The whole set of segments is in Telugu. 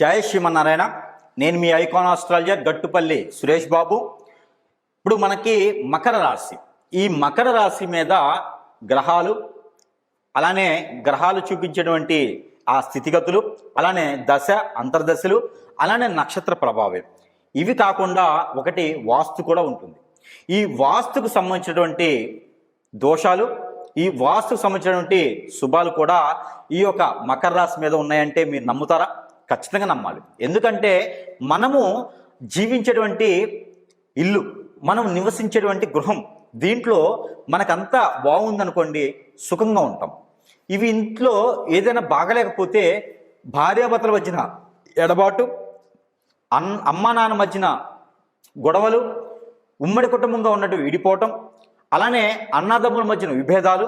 జయ శ్రీమన్నారాయణ. నేను మీ ఐకాన్ ఆస్ట్రాలజర్ గట్టుపల్లి సురేష్ బాబు. ఇప్పుడు మనకి మకర రాశి. ఈ మకర రాశి మీద గ్రహాలు అలానే గ్రహాలు చూపించేటువంటి ఆ స్థితిగతులు అలానే దశ అంతర్దశలు అలానే నక్షత్ర ప్రభావం. ఇవి కాకుండా ఒకటి వాస్తు కూడా ఉంటుంది. ఈ వాస్తుకు సంబంధించినటువంటి దోషాలు ఈ వాస్తుకు సంబంధించినటువంటి శుభాలు కూడా ఈ యొక్క మకర రాశి మీద ఉన్నాయంటే మీరు నమ్ముతారా? ఖచ్చితంగా నమ్మాలి. ఎందుకంటే మనము జీవించేటువంటి ఇల్లు మనం నివసించేటువంటి గృహం దీంట్లో మనకంతా బాగుందనుకోండి సుఖంగా ఉంటాం. ఇవి ఇంట్లో ఏదైనా బాగలేకపోతే భార్యాభర్తల మధ్యన ఎడబాటు అన్ అమ్మా నాన్న మధ్యన గొడవలు ఉమ్మడి కుటుంబంగా ఉన్నట్టు విడిపోవటం అలానే అన్నదమ్ముల మధ్యన విభేదాలు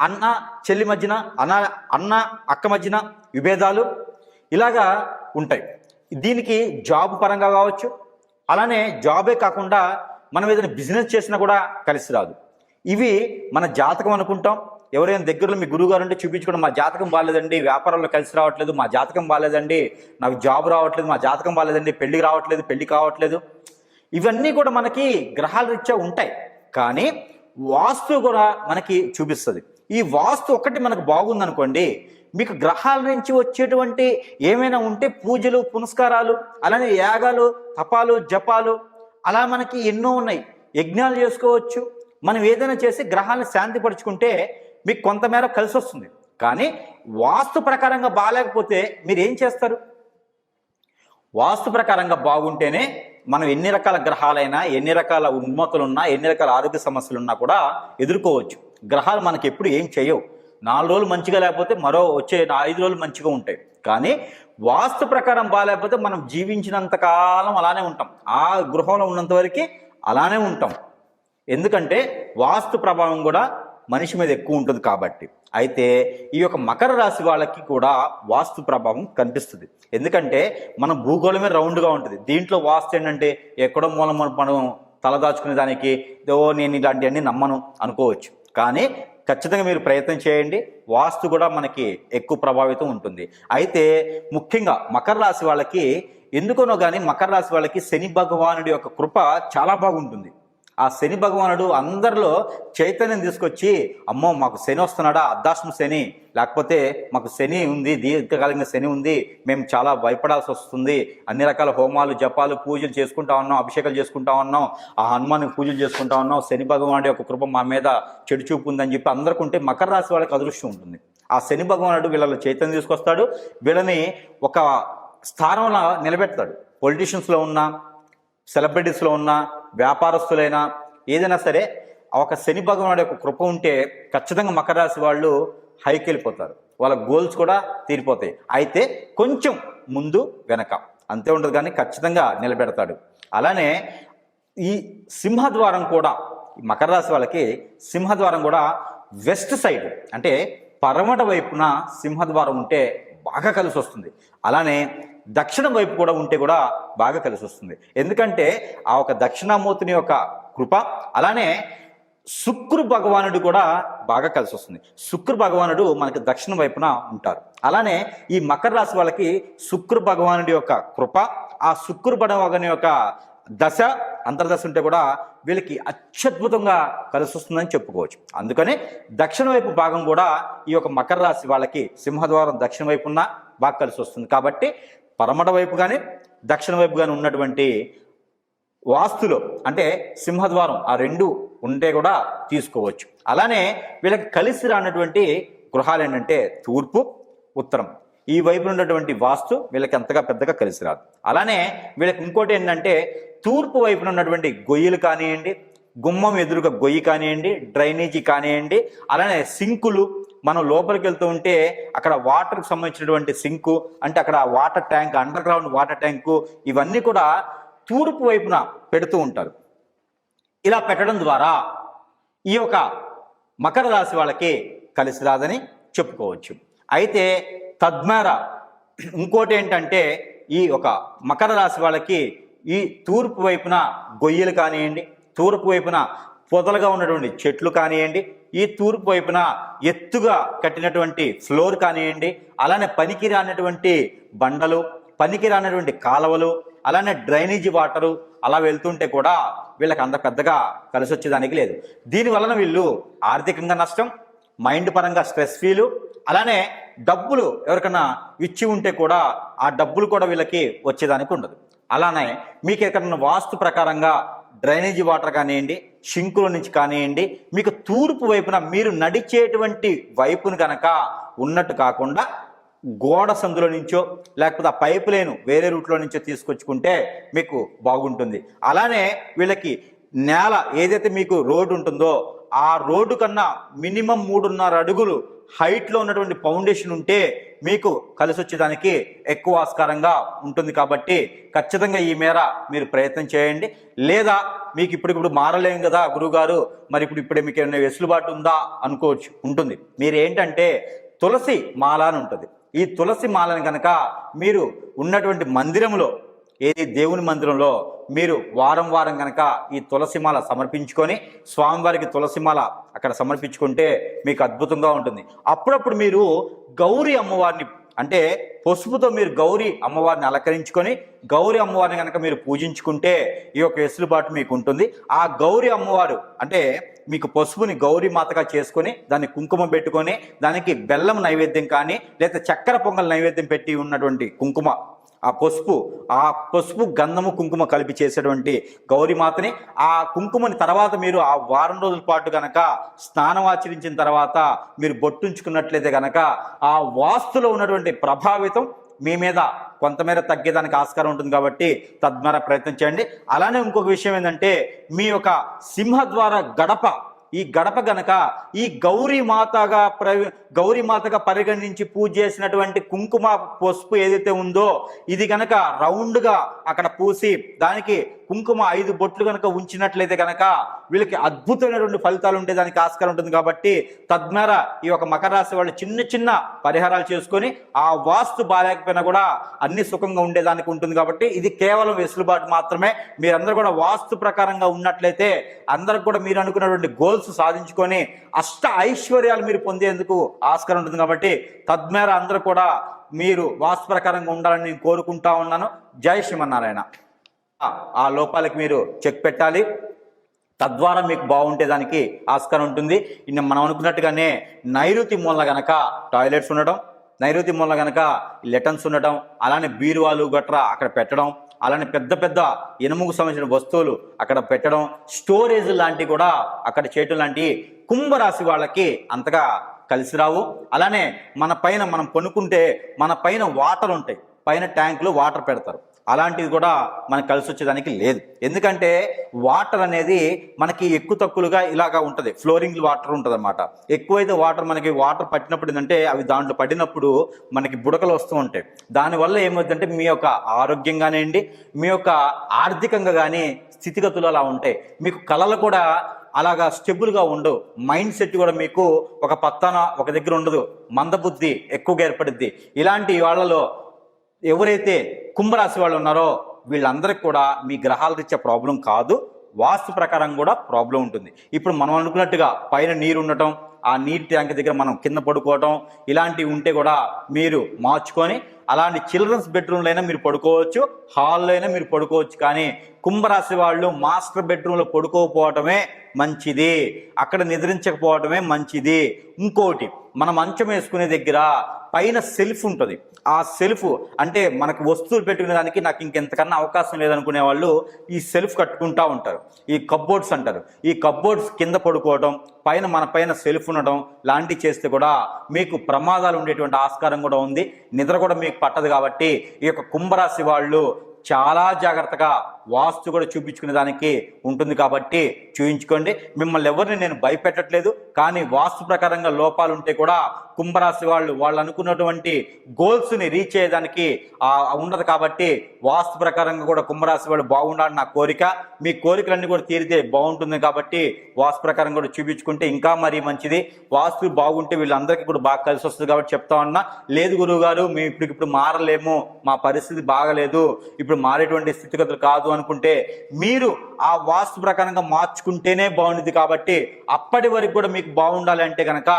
అన్న చెల్లి మధ్యన అన్న అన్న అక్క మధ్యన విభేదాలు ఇలాగా ఉంటాయి. దీనికి జాబ్ పరంగా కావచ్చు అలానే జాబే కాకుండా మనం ఏదైనా బిజినెస్ చేసినా కూడా కలిసి రాదు. ఇవి మన జాతకం అనుకుంటాం. ఎవరైనా దగ్గరలో మీ గురువు గారు ఉంటే చూపించుకోవడం మా జాతకం బాగాలేదండి వ్యాపారంలో కలిసి రావట్లేదు మా జాతకం బాగాలేదండి నాకు జాబ్ రావట్లేదు మా జాతకం బాగాలేదండి పెళ్ళి రావట్లేదు పెళ్ళి కావట్లేదు. ఇవన్నీ కూడా మనకి గ్రహాల రీత్యా ఉంటాయి. కానీ వాస్తు కూడా మనకి చూపిస్తుంది. ఈ వాస్తు ఒక్కటి మనకు బాగుందనుకోండి మీకు గ్రహాల నుంచి వచ్చేటువంటి ఏమైనా ఉంటే పూజలు పునస్కారాలు అలానే యాగాలు తపాలు జపాలు అలా మనకి ఎన్నో ఉన్నాయి. యజ్ఞాలు చేసుకోవచ్చు. మనం ఏదైనా చేసి గ్రహాలను శాంతిపరుచుకుంటే మీకు కొంతమేర కలిసి వస్తుంది కానీ వాస్తు ప్రకారంగా బాగాలేకపోతే మీరు ఏం చేస్తారు? వాస్తు ప్రకారంగా బాగుంటేనే మనం ఎన్ని రకాల గ్రహాలైనా ఎన్ని రకాల ఉన్మతులున్నా ఎన్ని రకాల ఆరోగ్య సమస్యలు ఉన్నా కూడా ఎదుర్కోవచ్చు. గ్రహాలు మనకి ఎప్పుడు ఏం చేయవు. నాలుగు రోజులు మంచిగా లేకపోతే మరో వచ్చే ఐదు రోజులు మంచిగా ఉంటాయి. కానీ వాస్తు ప్రకారం బాగాలేకపోతే మనం జీవించినంత కాలం అలానే ఉంటాం. ఆ గృహంలో ఉన్నంత వరకు అలానే ఉంటాం. ఎందుకంటే వాస్తు ప్రభావం కూడా మనిషి మీద ఎక్కువ ఉంటుంది కాబట్టి. అయితే ఈ యొక్క మకర రాశి వాళ్ళకి కూడా వాస్తు ప్రభావం కనిపిస్తుంది. ఎందుకంటే మన భూగోళమే రౌండ్గా ఉంటుంది. దీంట్లో వాస్తు ఏంటంటే ఎక్కడో మూలం మనం- మనం తలదాచుకునే దానికి ఓ నేను ఇలాంటివన్నీ నమ్మను అనుకోవచ్చు. కానీ ఖచ్చితంగా మీరు ప్రయత్నం చేయండి. వాస్తు కూడా మనకి ఎక్కువ ప్రభావితం ఉంటుంది. అయితే ముఖ్యంగా మకర రాశి వాళ్ళకి ఎందుకనో కానీ మకర రాశి వాళ్ళకి శని భగవానుడి యొక్క కృప చాలా బాగుంటుంది. ఆ శని భగవానుడు అందరిలో చైతన్యం తీసుకొచ్చి అమ్మో మాకు శని వస్తున్నాడా? అర్ధాశ్మ శని. లేకపోతే మాకు శని ఉంది దీర్ఘకాలిక శని ఉంది మేము చాలా భయపడాల్సి వస్తుంది. అన్ని రకాల హోమాలు జపాలు పూజలు చేసుకుంటా ఉన్నాం అభిషేకాలు చేసుకుంటా ఉన్నాం. ఆ హనుమాన్ పూజలు చేసుకుంటా ఉన్నాం. శని భగవానుడి యొక్క కృప మా మీద చెడు చూపు ఉందని చెప్పి అందరికీ ఉంటే మకర రాశి వాళ్ళకి అదృష్టం ఉంటుంది. ఆ శని భగవానుడు వీళ్ళలో చైతన్యం తీసుకొస్తాడు. వీళ్ళని ఒక స్థానంలో నిలబెడతాడు. పొలిటీషియన్స్లో ఉన్న సెలబ్రిటీస్లో ఉన్న వ్యాపారస్తులైనా ఏదైనా సరే ఒక శని భగవానుడి యొక్క కృప ఉంటే ఖచ్చితంగా మకర రాశి వాళ్ళు హైకి వెళ్ళిపోతారు. వాళ్ళ గోల్స్ కూడా తీరిపోతాయి. అయితే కొంచెం ముందు వెనక అంతే ఉండదు కానీ ఖచ్చితంగా నిలబెడతాడు. అలానే ఈ సింహద్వారం కూడా మకర రాశి వాళ్ళకి సింహద్వారం కూడా వెస్ట్ సైడ్ అంటే పరమట వైపున సింహద్వారం ఉంటే బాగా కలిసి వస్తుంది. అలానే దక్షిణం వైపు కూడా ఉంటే కూడా బాగా కలిసి వస్తుంది ఎందుకంటే ఆ ఒక దక్షిణామూర్తిని యొక్క కృప అలానే శుక్రు భగవానుడు కూడా బాగా కలిసి వస్తుంది శుక్రు భగవానుడు మనకి దక్షిణ వైపున ఉంటారు. అలానే ఈ మకర రాశి వాళ్ళకి శుక్రు భగవానుడి యొక్క కృప ఆ శుక్రు భగవాని యొక్క దశ అంతర్దశ ఉంటే కూడా వీళ్ళకి అత్యద్భుతంగా కలిసి వస్తుందని చెప్పుకోవచ్చు. అందుకనే దక్షిణ వైపు భాగం కూడా ఈ యొక్క మకర రాశి వాళ్ళకి సింహద్వారం దక్షిణ వైపు ఉన్న బాగా కలిసి వస్తుంది కాబట్టి పరమట వైపు కానీ దక్షిణ వైపు కానీ ఉన్నటువంటి వాస్తులో అంటే సింహద్వారం ఆ రెండు ఉంటే కూడా తీసుకోవచ్చు. అలానే వీళ్ళకి కలిసి రానటువంటి గృహాలు ఏంటంటే తూర్పు ఉత్తరం. ఈ వైపు ఉన్నటువంటి వాస్తు వీళ్ళకి అంతగా పెద్దగా కలిసి రాదు. అలానే వీళ్ళకి ఇంకోటి ఏంటంటే తూర్పు వైపున ఉన్నటువంటి గొయ్యలు కానివ్వండి గుమ్మం ఎదురుగా గొయ్యి కానివ్వండి డ్రైనేజీ కానివ్వండి అలానే సింకులు మనం లోపలికి వెళ్తూ ఉంటే అక్కడ వాటర్కి సంబంధించినటువంటి సింకు అంటే అక్కడ water tank underground water tank ఇవన్నీ కూడా తూర్పు వైపున పెడుతూ ఉంటారు. ఇలా పెట్టడం ద్వారా ఈ యొక్క మకర రాశి వాళ్ళకి కలిసి రాదని చెప్పుకోవచ్చు. అయితే తద్మేర ఇంకోటి ఏంటంటే ఈ ఒక మకర రాశి వాళ్ళకి ఈ తూర్పు వైపున గొయ్యలు కానివ్వండి తూర్పు వైపున పొదలుగా ఉన్నటువంటి చెట్లు కానివ్వండి ఈ తూర్పు వైపున ఎత్తుగా కట్టినటువంటి ఫ్లోర్ కానివ్వండి అలానే పనికి రానటువంటి బండలు పనికి రానటువంటి కాలువలు అలానే డ్రైనేజీ వాటరు అలా వెళ్తుంటే కూడా వీళ్ళకి అంత పెద్దగా కలిసి వచ్చేదానికి లేదు. దీని వలన వీళ్ళు ఆర్థికంగా నష్టం మైండ్ పరంగా స్ట్రెస్ ఫీలు అలానే డబ్బులు ఎవరికైనా ఇచ్చి ఉంటే కూడా ఆ డబ్బులు కూడా వీళ్ళకి వచ్చేదానికి ఉండదు. అలానే మీకు ఎక్కడన్నా వాస్తు ప్రకారంగా డ్రైనేజీ వాటర్ కానివ్వండి షింకుల నుంచి కానివ్వండి మీకు తూర్పు వైపున మీరు నడిచేటువంటి వైపును కనుక ఉన్నట్టు కాకుండా గోడ సందులో నుంచో లేకపోతే ఆ పైపు లేను వేరే రూట్లో నుంచో తీసుకొచ్చుకుంటే మీకు బాగుంటుంది. అలానే వీళ్ళకి నేల ఏదైతే మీకు రోడ్డు ఉంటుందో ఆ రోడ్డు కన్నా మినిమం మూడున్నర అడుగులు హైట్లో ఉన్నటువంటి ఫౌండేషన్ ఉంటే మీకు కలిసి వచ్చేదానికి ఎక్కువ ఆస్కారంగా ఉంటుంది కాబట్టి ఖచ్చితంగా ఈ మేర మీరు ప్రయత్నం చేయండి. లేదా మీకు ఇప్పుడిప్పుడు మారలేము మారలేం కదా గురువుగారు మరి ఇప్పుడు ఇప్పుడే మీకు ఏమైనా వెసులుబాటు ఉందా అనుకోవచ్చు ఉంటుంది. మీరు ఏంటంటే తులసి మాల అని ఉంటుంది. ఈ తులసి మాలను కనుక మీరు ఉన్నటువంటి మందిరంలో ఏది దేవుని మందిరంలో మీరు వారం వారం కనుక ఈ తులసిమాల సమర్పించుకొని స్వామివారికి తులసిమాల అక్కడ సమర్పించుకుంటే మీకు అద్భుతంగా ఉంటుంది. అప్పుడప్పుడు మీరు గౌరీ అమ్మవారిని అంటే పసుపుతో మీరు గౌరీ అమ్మవారిని అలంకరించుకొని గౌరీ అమ్మవారిని కనుక మీరు పూజించుకుంటే ఈ యొక్క వెసులుబాటు మీకు ఉంటుంది. ఆ గౌరీ అమ్మవారు అంటే మీకు పసుపుని గౌరీ మాతగా చేసుకొని దాన్ని కుంకుమ పెట్టుకొని దానికి బెల్లం నైవేద్యం కానీ లేదా చక్కెర పొంగల్ నైవేద్యం పెట్టి ఉన్నటువంటి కుంకుమ ఆ పసుపు ఆ పసుపు గంధము కుంకుమ కలిపి చేసేటువంటి గౌరీమాతని ఆ కుంకుమని తర్వాత మీరు ఆ వారం రోజుల పాటు గనక స్నానం ఆచరించిన తర్వాత మీరు బొట్టుంచుకున్నట్లయితే గనక ఆ వాస్తులో ఉన్నటువంటి ప్రభావితం మీ మీద కొంతమేర తగ్గేదానికి ఆస్కారం ఉంటుంది కాబట్టి తద్వారా ప్రయత్నం చేయండి. అలానే ఇంకొక విషయం ఏంటంటే మీ యొక్క సింహ ద్వారా గడప ఈ గడప గనక ఈ గౌరీ మాతగా ప్ర గౌరీమాతగా పరిగణించి పూజ చేసినటువంటి కుంకుమ పసుపు ఏదైతే ఉందో ఇది గనక రౌండ్గా అక్కడ పూసి దానికి కుంకుమ ఐదు బొట్లు కనుక ఉంచినట్లయితే కనుక వీళ్ళకి అద్భుతమైనటువంటి ఫలితాలు ఉంటే దానికి ఆస్కారం ఉంటుంది కాబట్టి తద్వారా ఈ యొక్క మకర రాశి వాళ్ళు చిన్న చిన్న పరిహారాలు చేసుకొని ఆ వాస్తు బాగాలేకపోయినా కూడా అన్ని సుఖంగా ఉండేదానికి ఉంటుంది కాబట్టి ఇది కేవలం వెసులుబాటు మాత్రమే. మీరందరూ కూడా వాస్తు ప్రకారంగా ఉన్నట్లయితే అందరికి కూడా మీరు అనుకున్నటువంటి గోల్స్ సాధించుకొని అష్ట ఐశ్వర్యాలు మీరు పొందేందుకు ఆస్కారం ఉంటుంది కాబట్టి తద్మేర అందరూ కూడా మీరు వాస్తు ప్రకారంగా ఉండాలని నేను కోరుకుంటా ఉన్నాను. జై శ్రీమన్నారాయణ. ఆ లోపాలకి మీరు చెక్ పెట్టాలి. తద్వారా మీకు బాగుంటే దానికి ఆస్కారం ఉంటుంది. ఇన్న మనం అనుకున్నట్టుగానే నైరుతి మూల గనక టాయిలెట్స్ ఉండడం నైరుతి మూల గనక లెటన్స్ ఉండడం అలానే బీరువాలు గట్రా అక్కడ పెట్టడం అలానే పెద్ద పెద్ద ఇనుముకు సంబంధించిన వస్తువులు అక్కడ పెట్టడం స్టోరేజ్ లాంటివి కూడా అక్కడ చేయటం లాంటి కుంభరాశి వాళ్ళకి అంతగా కలిసి రావు. అలానే మన పైన మనం కొనుక్కుంటే మన పైన వాటర్ ఉంటాయి. పైన ట్యాంకులో వాటర్ పెడతారు. అలాంటిది కూడా మనకు కలిసి వచ్చేదానికి లేదు. ఎందుకంటే వాటర్ అనేది మనకి ఎక్కువ తక్కువగా ఇలాగా ఉంటుంది. ఫ్లోరింగ్ వాటర్ ఉంటుంది అనమాట ఎక్కువైతే వాటర్ మనకి వాటర్ పట్టినప్పుడు ఏంటంటే అవి దాంట్లో పడినప్పుడు మనకి బుడకలు వస్తూ ఉంటాయి. దానివల్ల ఏమవుతుందంటే మీ యొక్క ఆరోగ్యం కానివ్వండి మీ యొక్క ఆర్థికంగా కానీ స్థితిగతులు అలా ఉంటాయి. మీకు కళలు కూడా అలాగా స్టెబుల్గా ఉండవు. మైండ్ సెట్ కూడా మీకు ఒక పత్తాన ఒక దగ్గర ఉండదు. మందబుద్ధి ఎక్కువగా ఏర్పడుద్ది. ఇలాంటి వాళ్ళలో ఎవరైతే కుంభరాశి వాళ్ళు ఉన్నారో వీళ్ళందరికీ కూడా మీ గ్రహాల రీత్యా ప్రాబ్లం కాదు. వాస్తు ప్రకారం కూడా ప్రాబ్లం ఉంటుంది. ఇప్పుడు మనం అనుకున్నట్టుగా పైన నీరు ఉండటం ఆ నీటి ట్యాంక్ దగ్గర మనం కింద పడుకోవటం ఇలాంటివి ఉంటే కూడా మీరు మార్చుకొని అలాంటి చిల్డ్రన్స్ బెడ్రూమ్లో అయినా మీరు పడుకోవచ్చు హాల్లో అయినా మీరు పడుకోవచ్చు. కానీ కుంభరాశి వాళ్ళు మాస్టర్ బెడ్రూమ్లో పడుకోకపోవటమే మంచిది. అక్కడ నిద్రించకపోవటమే మంచిది. ఇంకోటి మనం మంచం వేసుకునే దగ్గర పైన సెల్ఫ్ ఉంటుంది. ఆ సెల్ఫ్ అంటే మనకు వస్తువులు పెట్టుకునే దానికి నాకు ఇంకెంతకన్నా అవకాశం లేదనుకునే వాళ్ళు ఈ సెల్ఫ్ కట్టుకుంటా ఉంటారు. ఈ కబ్బోర్డ్స్ అంటారు. ఈ కబ్బోర్డ్స్ కింద పడుకోవడం పైన మన పైన సెల్ఫ్ ఉండడం లాంటివి చేస్తే కూడా మీకు ప్రమాదాలు ఉండేటువంటి ఆస్కారం కూడా ఉంది. నిద్ర కూడా మీకు పట్టదు కాబట్టి ఈ యొక్క కుంభరాశి వాళ్ళు చాలా జాగ్రత్తగా వాస్తు కూడా చూపించుకునే దానికి ఉంటుంది కాబట్టి చూయించుకోండి. మిమ్మల్ని ఎవరిని నేను భయపెట్టట్లేదు. కానీ వాస్తు ప్రకారంగా లోపాలు ఉంటే కూడా కుంభరాశి వాళ్ళు వాళ్ళు అనుకున్నటువంటి గోల్స్ని రీచ్ అయ్యేదానికి ఉండదు కాబట్టి వాస్తు ప్రకారంగా కూడా కుంభరాశి వాళ్ళు బాగుండాలని నా కోరిక. మీ కోరికలన్నీ కూడా తీరితే బాగుంటుంది కాబట్టి వాస్తు ప్రకారం కూడా చూపించుకుంటే ఇంకా మరీ మంచిది. వాస్తు బాగుంటే వీళ్ళందరికీ కూడా బాగా కలిసి వస్తుంది కాబట్టి చెప్తా ఉన్నా. లేదు గురువు గారు మేము ఇప్పుడు ఇప్పుడు మారలేము. మా పరిస్థితి బాగలేదు. ఇప్పుడు మారేటువంటి స్థితిగతులు కాదు అనుకుంటే మీరు ఆ వాస్తు ప్రకారంగా మార్చుకుంటేనే బాగుంటుంది కాబట్టి అప్పటి వరకు కూడా మీకు బాగుండాలి అంటే కనుక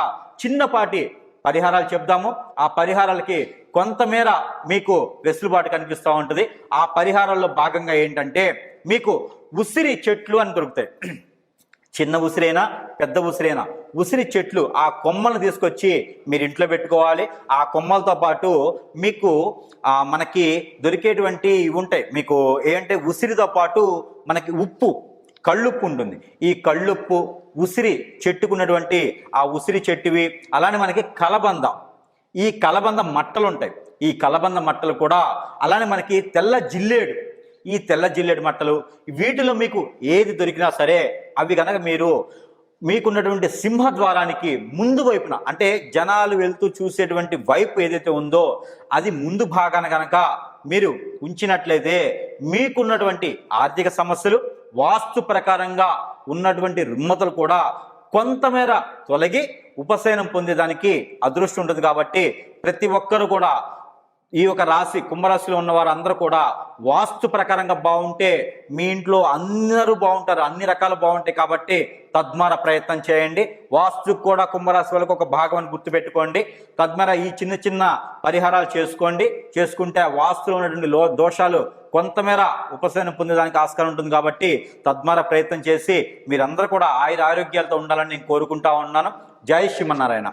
చిన్నపాటి పరిహారాలు చెప్దాము. ఆ పరిహారాలకి కొంతమేర మీకు వెసులుబాటు కనిపిస్తూ ఉంటుంది. ఆ పరిహారాల్లో భాగంగా ఏంటంటే మీకు ఉసిరి చెట్లు అని దొరుకుతాయి. చిన్న ఉసిరైనా పెద్ద ఉసిరైనా? ఉసిరి చెట్లు ఆ కొమ్మలు తీసుకొచ్చి మీరు ఇంట్లో పెట్టుకోవాలి. ఆ కొమ్మలతో పాటు మీకు మనకి దొరికేటువంటి ఉంటాయి. మీకు ఏంటంటే ఉసిరితో పాటు మనకి ఉప్పు కళ్ళుప్పు ఉంటుంది. ఈ కళ్ళుప్పు ఉసిరి చెట్టుకున్నటువంటి ఆ ఉసిరి చెట్టువి అలానే మనకి కలబంద. ఈ కలబంద మట్టలు ఉంటాయి. ఈ కలబంద మట్టలు కూడా అలానే మనకి తెల్ల జిల్లేడు. ఈ తెల్ల జిల్లేడు మట్టలు వీటిలో మీకు ఏది దొరికినా సరే అవి కనుక మీరు మీకున్నటువంటి సింహద్వారానికి ముందు వైపున అంటే జనాలు వెళ్తూ చూసేటువంటి వైపు ఏదైతే ఉందో అది ముందు భాగాన కనుక మీరు ఉంచినట్లయితే మీకున్నటువంటి ఆర్థిక సమస్యలు వాస్తు ప్రకారంగా ఉన్నటువంటి రుమ్మతలు కూడా కొంతమేర తొలగి ఉపశయనం పొందేదానికి అదృష్టం ఉంటుంది కాబట్టి ప్రతి ఒక్కరు కూడా ఈ యొక్క రాశి కుంభరాశిలో ఉన్న వారు అందరూ కూడా వాస్తు ప్రకారంగా బాగుంటే మీ ఇంట్లో అందరూ బాగుంటారు అన్ని రకాలు బాగుంటాయి కాబట్టి తద్మార ప్రయత్నం చేయండి. వాస్తుకు కూడా కుంభరాశి వాళ్ళకు ఒక భాగం అని గుర్తుపెట్టుకోండి. తద్మార ఈ చిన్న చిన్న పరిహారాలు చేసుకోండి. చేసుకుంటే వాస్తులో ఉన్నటువంటి లో దోషాలు కొంతమేర ఉపశమనం పొందేదానికి ఆస్కారం ఉంటుంది కాబట్టి తద్మార ప్రయత్నం చేసి మీరందరూ కూడా ఆయుర ఆరోగ్యాలతో ఉండాలని నేను కోరుకుంటా ఉన్నాను. జై శ్రీమన్నారాయణ.